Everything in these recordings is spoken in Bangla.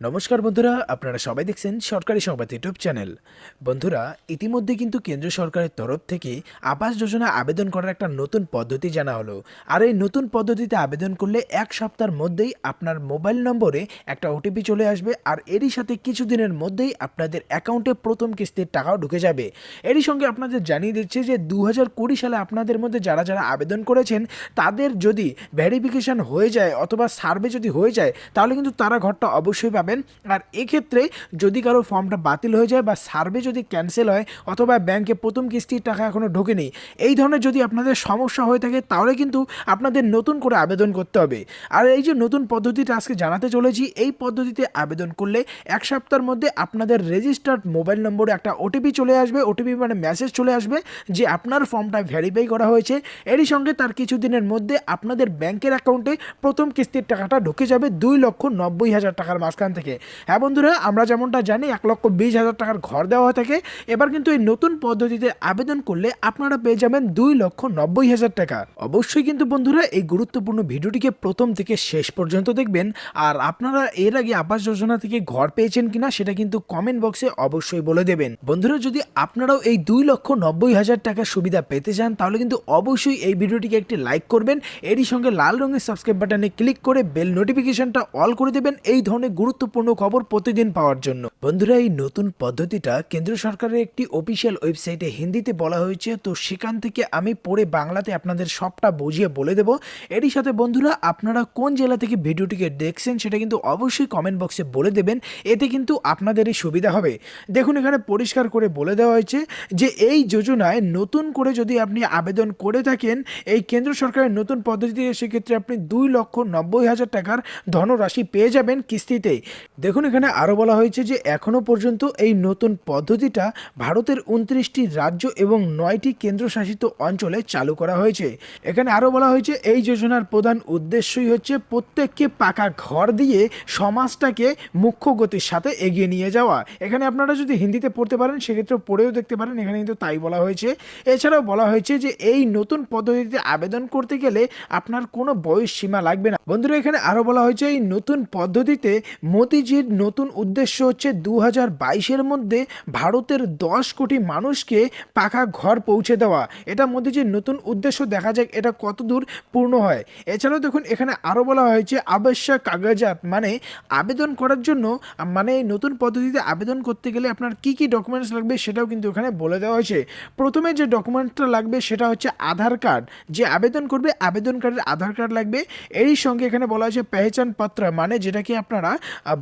নমস্কার বন্ধুরা, আপনারা সবাই দেখছেন সরকারি সংবাদ ইউটিউব চ্যানেল। বন্ধুরা, ইতিমধ্যে কিন্তু কেন্দ্র সরকারের তরফ থেকে আবাস যোজনা আবেদন করার একটা নতুন পদ্ধতি জানা হলো। আর এই নতুন পদ্ধতিতে আবেদন করলে এক সপ্তাহের মধ্যেই আপনার মোবাইল নম্বরে একটা ওটিপি চলে আসবে আর এরই সাথে কিছুদিনের মধ্যেই আপনাদের অ্যাকাউন্টে প্রথম কিস্তির টাকাও ঢুকে যাবে। এরই সঙ্গে আপনাদের জানিয়ে দিচ্ছে যে দু হাজার কুড়ি সালে আপনাদের মধ্যে যারা যারা আবেদন করেছেন, তাদের যদি ভেরিফিকেশন হয়ে যায় অথবা সার্ভে যদি হয়ে যায়, তাহলে কিন্তু তারা ঘরটা অবশ্যই পাবেন। আর এক্ষেত্রে যদি কারও ফর্মটা বাতিল হয়ে যায় বা সার্ভে যদি ক্যান্সেল হয় অথবা ব্যাংকে প্রথম কিস্তির টাকা এখনও ঢোকেনি, এই ধরনের যদি আপনাদের সমস্যা হয়ে থাকে, তাহলে কিন্তু আপনাদের নতুন করে আবেদন করতে হবে। আর এই যে নতুন পদ্ধতিটা আজকে জানাতে চলেছি, এই পদ্ধতিতে আবেদন করলে এক সপ্তাহের মধ্যে আপনাদের রেজিস্টার্ড মোবাইল নম্বরে একটা ওটিপি চলে আসবে ওটিপি মানে মেসেজ চলে আসবে, যে আপনার ফর্মটা ভেরিফাই করা হয়েছে। এরই সঙ্গে তার কিছুদিনের মধ্যে আপনাদের ব্যাংকের অ্যাকাউন্টে প্রথম কিস্তির টাকাটা ঢুকে যাবে দুই লক্ষ নব্বই হাজার টাকার মাঝখান থেকে। হ্যাঁ বন্ধুরা, আমরা যেমনটা জানি, এক লক্ষ বিশ হাজার টাকার ঘর দেওয়া হয়ে থাকে। এবার কিন্তু এই নতুন পদ্ধতিতে আবেদন করলে আপনারা পেয়ে যাবেন দুই লক্ষ নব্বই হাজার টাকা। অবশ্যই কিন্তু বন্ধুরা, এই গুরুত্বপূর্ণ ভিডিওটিকে প্রথম থেকে শেষ পর্যন্ত দেখবেন। আর আপনারা এর আগে আবাস যোজনা থেকে ঘর পেয়েছেন কিনা, সেটা কিন্তু কমেন্ট বক্সে অবশ্যই বলে দেবেন। বন্ধুরা, যদি আপনারাও এই দুই লক্ষ নব্বই হাজার টাকার সুবিধা পেতে চান, তাহলে কিন্তু অবশ্যই এই ভিডিওটিকে একটি লাইক করবেন। এরই সঙ্গে লাল রঙের সাবস্ক্রাইব বাটনে ক্লিক করে বেল নোটিফিকেশনটা অল করে দেবেন। এই ধরনের গুরুত্বপূর্ণ খবর প্রতিদিন পাওয়ার জন্য। বন্ধুরা, এই নতুন পদ্ধতিটা কেন্দ্র সরকারের একটি অফিসিয়াল ওয়েবসাইটে হিন্দিতে বলা হয়েছে। তো সেখান থেকে আমি পড়ে বাংলাতে আপনাদের সবটা বুঝিয়ে বলে দেব। এরই সাথে বন্ধুরা, আপনারা কোন জেলা থেকে ভিডিওটিকে দেখছেন সেটা কিন্তু অবশ্যই কমেন্ট বক্সে বলে দেবেন। এতে কিন্তু আপনাদেরই সুবিধা হবে। দেখুন, এখানে পরিষ্কার করে বলে দেওয়া হয়েছে যে এই যোজনায় নতুন করে যদি আপনি আবেদন করে থাকেন, এই কেন্দ্র সরকারের নতুন পদ্ধতিতে সেক্ষেত্রে আপনি দুই লক্ষ নব্বই হাজার টাকার ধনরাশি পেয়ে যাবেন কিস্তিতেই দেখুন, এখানে আরও বলা হয়েছে যে এখনও পর্যন্ত এই নতুন পদ্ধতিটা ভারতের উনত্রিশটি রাজ্য এবং নয়টি কেন্দ্রশাসিত অঞ্চলে চালু করা হয়েছে। এখানে আরও বলা হয়েছে, এই যোজনার প্রধান উদ্দেশ্যই হচ্ছে প্রত্যেককে পাকা ঘর দিয়ে সমাজটাকে মুখ্য গতির সাথে এগিয়ে নিয়ে যাওয়া। এখানে আপনারা যদি হিন্দিতে পড়তে পারেন সেক্ষেত্রে পড়েও দেখতে পারেন, এখানে কিন্তু তাই বলা হয়েছে। এছাড়াও বলা হয়েছে যে এই নতুন পদ্ধতিতে আবেদন করতে গেলে আপনার কোনো বয়স সীমা লাগবে না। বন্ধুরা, এখানে আরও বলা হয়েছে, এই নতুন পদ্ধতিতে মোদিজির নতুন উদ্দেশ্য হচ্ছে দু হাজার বাইশের মধ্যে ভারতের দশ কোটি মানুষকে পাকা ঘর পৌঁছে দেওয়া। এটা মোদিজির নতুন উদ্দেশ্য, দেখা যাক এটা কতদূর পূর্ণ হয়। এছাড়াও দেখুন, এখানে আরও বলা হয়েছে আবশ্যক কাগজাত মানে আবেদন করার জন্য মানে নতুন পদ্ধতিতে আবেদন করতে গেলে আপনার কি কি ডকুমেন্টস লাগবে সেটাও কিন্তু এখানে বলে দেওয়া হয়েছে। প্রথমে যে ডকুমেন্টটা লাগবে সেটা হচ্ছে আধার কার্ড। যে আবেদন করবে আবেদনকারীর আধার কার্ড লাগবে। এরই সঙ্গে এখানে বলা হয়েছে পেহচান পত্র মানে যেটাকে আপনারা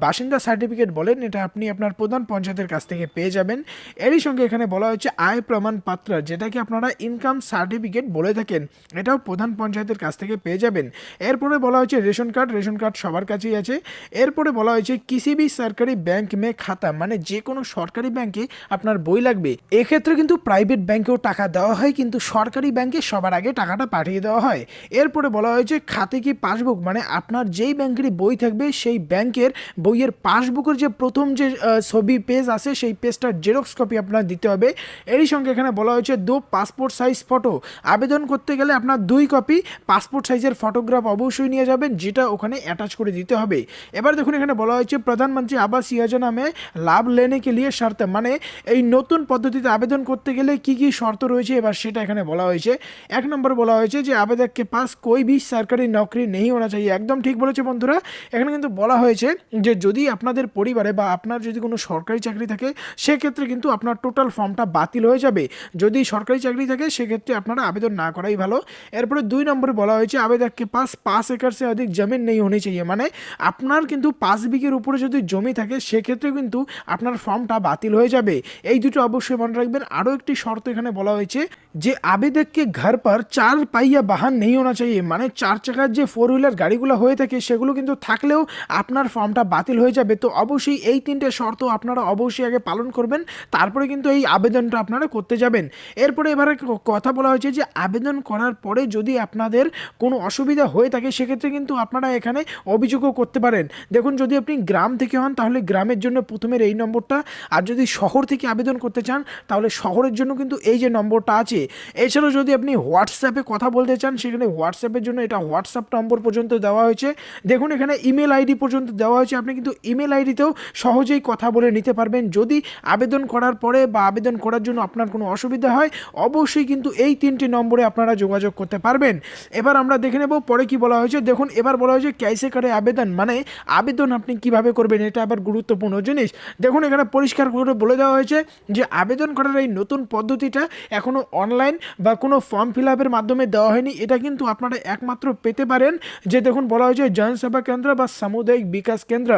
বাসিন্দা সার্টিফিকেট বলেন, এটা আপনি আপনার প্রধান পঞ্চায়েতের কাছ থেকে পেয়ে যাবেন। এরই সঙ্গে এখানে বলা হয়েছে আয় প্রমাণপত্র যেটাকে আপনারা ইনকাম সার্টিফিকেট বলে থাকেন, এটাও প্রধান পঞ্চায়েতের কাছ থেকে পেয়ে যাবেন। এরপরে বলা হয়েছে রেশন কার্ড রেশন কার্ড সবার কাছেই আছে। এরপরে বলা হয়েছে কিসি বি সরকারি ব্যাংক মে খাতা মানে যে কোনো সরকারি ব্যাংকে আপনার বই লাগবে। এক্ষেত্রে কিন্তু প্রাইভেট ব্যাংকেও টাকা দেওয়া হয়, কিন্তু সরকারি ব্যাংকে সবার আগে টাকাটা পাঠিয়ে দেওয়া হয়। এরপরে বলা হয়েছে খাতে কি পাসবুক মানে আপনার যেই ব্যাংকেরই বই থাকবে, সেই ব্যাংকের বইয়ের পাসবুকের যে প্রথম যে ছবি পেজ আছে, সেই পেজটার জেরক্স কপি আপনার দিতে হবে। এরই সঙ্গে এখানে বলা হয়েছে, দু পাসপোর্ট সাইজ ফটো আবেদন করতে গেলে আপনার দুই কপি পাসপোর্ট সাইজের ফটোগ্রাফ অবশ্যই নিয়ে যাবেন, যেটা ওখানে অ্যাটাচ করে দিতে হবে। এবার দেখুন, এখানে বলা হয়েছে, প্রধানমন্ত্রী আবাস যোজনা মে লাভ লেনে কে লিয়ে শর্ত মানে এই নতুন পদ্ধতিতে আবেদন করতে গেলে কি কি শর্ত রয়েছে, এবার সেটা এখানে বলা হয়েছে। এক নম্বর বলা হয়েছে যে আবেদক কে পাস, কোই ভি সরকারি নকরি নেই হোনা চাই। একদম ঠিক বলেছে বন্ধুরা। এখানে কিন্তু বলা হয়েছে যে যদি আপনাদের পরিবারে বা আপনার যদি কোনো সরকারি চাকরি থাকে, সেক্ষেত্রে কিন্তু আপনার টোটাল ফর্মটা বাতিল হয়ে যাবে। যদি সরকারি চাকরি থাকে, সেক্ষেত্রে আপনারা আবেদন না করাই ভালো। এরপরে দুই নম্বরে বলা হয়েছে, আবেদক কে পাস পাঁচ একর সে অধিক জমিন নেই হোনি চাইয়ে। মানে আপনার কিন্তু পাঁচ বিঘের উপরে যদি জমি থাকে, সেক্ষেত্রে কিন্তু আপনার ফর্মটা বাতিল হয়ে যাবে। এই দুটো অবশ্যই মনে রাখবেন। আরও একটি শর্ত এখানে বলা হয়েছে যে আবেদককে ঘর পর চার পাইয়া বাহান নেই হোনা চাইয়ে মানে চার চাকার যে ফোর হুইলার গাড়িগুলো হয়ে থাকে সেগুলো কিন্তু থাকলেও আপনার ফর্মটা বাতিল হয়ে যাবে। তো অবশ্যই এই তিনটে শর্ত আপনারা অবশ্যই আগে পালন করবেন, তারপরে কিন্তু এই আবেদনটা আপনারা করতে যাবেন। এরপরে এবারে কথা বলা হয়েছে যে আবেদন করার পরে যদি আপনাদের কোনো অসুবিধা হয়ে থাকে, সেক্ষেত্রে কিন্তু আপনারা এখানে অভিযোগও করতে পারেন। দেখুন, যদি আপনি গ্রাম থেকে হন, তাহলে গ্রামের জন্য প্রথমের এই নম্বরটা, আর যদি শহর থেকে আবেদন করতে চান, তাহলে শহরের জন্য কিন্তু এই যে নম্বরটা আছে এছাড়াও যদি আপনি হোয়াটসঅ্যাপে কথা বলতে চান, সেখানে হোয়াটসঅ্যাপের জন্য এটা হোয়াটসঅ্যাপ নম্বর পর্যন্ত দেওয়া হয়েছে। দেখুন, এখানে ইমেল আইডি পর্যন্ত দেওয়া হয়েছে। আপনি কিন্তু ইমেল আইডিতেও সহজেই কথা বলে নিতে পারবেন। যদি আবেদন করার পরে বা আবেদন করার জন্য আপনার কোনো অসুবিধা হয়, অবশ্যই কিন্তু এই তিনটি নম্বরে আপনারা যোগাযোগ করতে পারবেন। এবার আমরা দেখে নেব পরে কি বলা হয়েছে। দেখুন, এবার বলা হয়েছে ক্যাসে করে আবেদন। মানে আবেদন আপনি কীভাবে করবেন, এটা আবার গুরুত্বপূর্ণ জিনিস। দেখুন, এখানে পরিষ্কার করে বলে দেওয়া হয়েছে যে আবেদন করার এই নতুন পদ্ধতিটা এখনও অনলাইন বা কোনো ফর্ম ফিল আপের মাধ্যমে দেওয়া হয়নি, এটা কিন্তু আপনারা একমাত্র পেতে পারেন। যে দেখুন, বলা হয়েছে জনসেবা কেন্দ্র বা সামুদায়িক বিকাশ কেন্দ্র।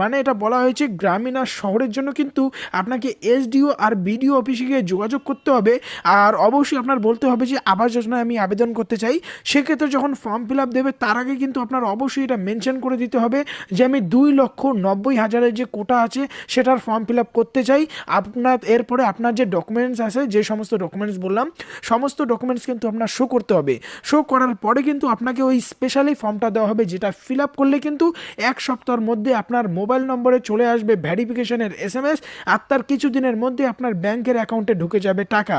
মানে এটা বলা হয়েছে গ্রামীণ আর শহরের জন্য কিন্তু আপনাকে এসডিও আর বিডিও অফিসে গিয়ে যোগাযোগ করতে হবে। আর অবশ্যই আপনার বলতে হবে যে আবাস যোজনায় আমি আবেদন করতে চাই। সেক্ষেত্রে যখন ফর্ম ফিল আপ দেবে, তার আগে কিন্তু আপনার অবশ্যই এটা মেনশন করে দিতে হবে যে আমি দুই লক্ষ নব্বই হাজারের যে কোটা আছে, সেটার ফর্ম ফিল আপ করতে চাই। আপনার, এরপরে আপনার যে ডকুমেন্টস আছে, যে সমস্ত ডকুমেন্টস বললাম সমস্ত ডকুমেন্টস কিন্তু আপনার শো করতে হবে। শো করার পরে কিন্তু আপনাকে ওই স্পেশালি ফর্মটা দেওয়া হবে, যেটা ফিল আপ করলে কিন্তু এক সপ্তাহের মধ্যে আপনার মোবাইল নম্বরে চলে আসবে ভ্যারিফিকেশনের এস এম এস আর তার কিছুদিনের মধ্যে আপনার ব্যাংকের অ্যাকাউন্টে ঢুকে যাবে টাকা।